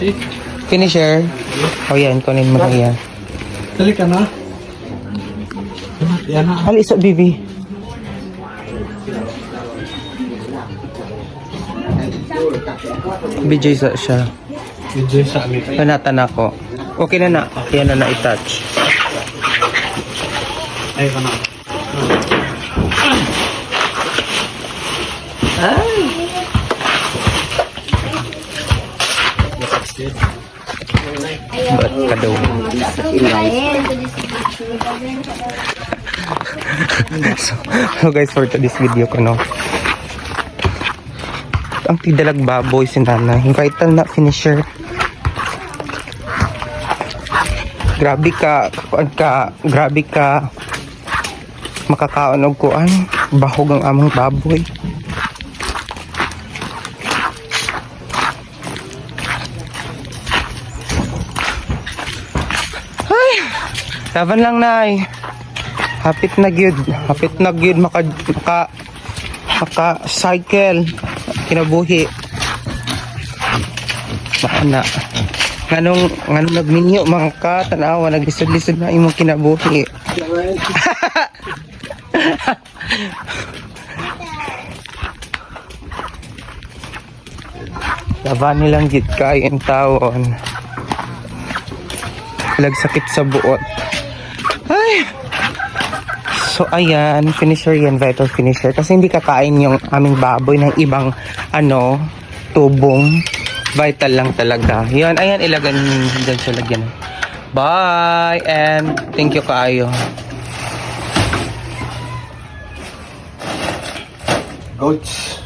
Si. Finisher. O yan, kunin mo na yan. Dali ka na. Yan na. Alis, bibi. BJ sa siya. Medyo sa amin. Panatan ako. Okay na na. Yan na na-touch. Ay, ka Ba't ka daw? so, so guys, for today's video ko, no. Ang tidalag baboy si nanay. Kahit na finisher. Grabe ka, kuan ka, grabe ka. Makakaon og kuan, bahog ang among baboy. Laban lang nay. Hapit na gyud, hapit na gyud maka maka maka cycle kinabuhi. Baka na. Nganong nganong nagminyo mga ka tanawa naglisod-lisod na imong kinabuhi. Laban nilang gid kay tawon. Lag sakit sa buot. Ay! So ayan, finisher yan, vital finisher. Kasi hindi kakain yung aming baboy ng ibang ano, tubong. Vital lang talaga. Yan, ayan, ilagay dyan sa lagyan. Bye! And thank you kaayo. Ouch.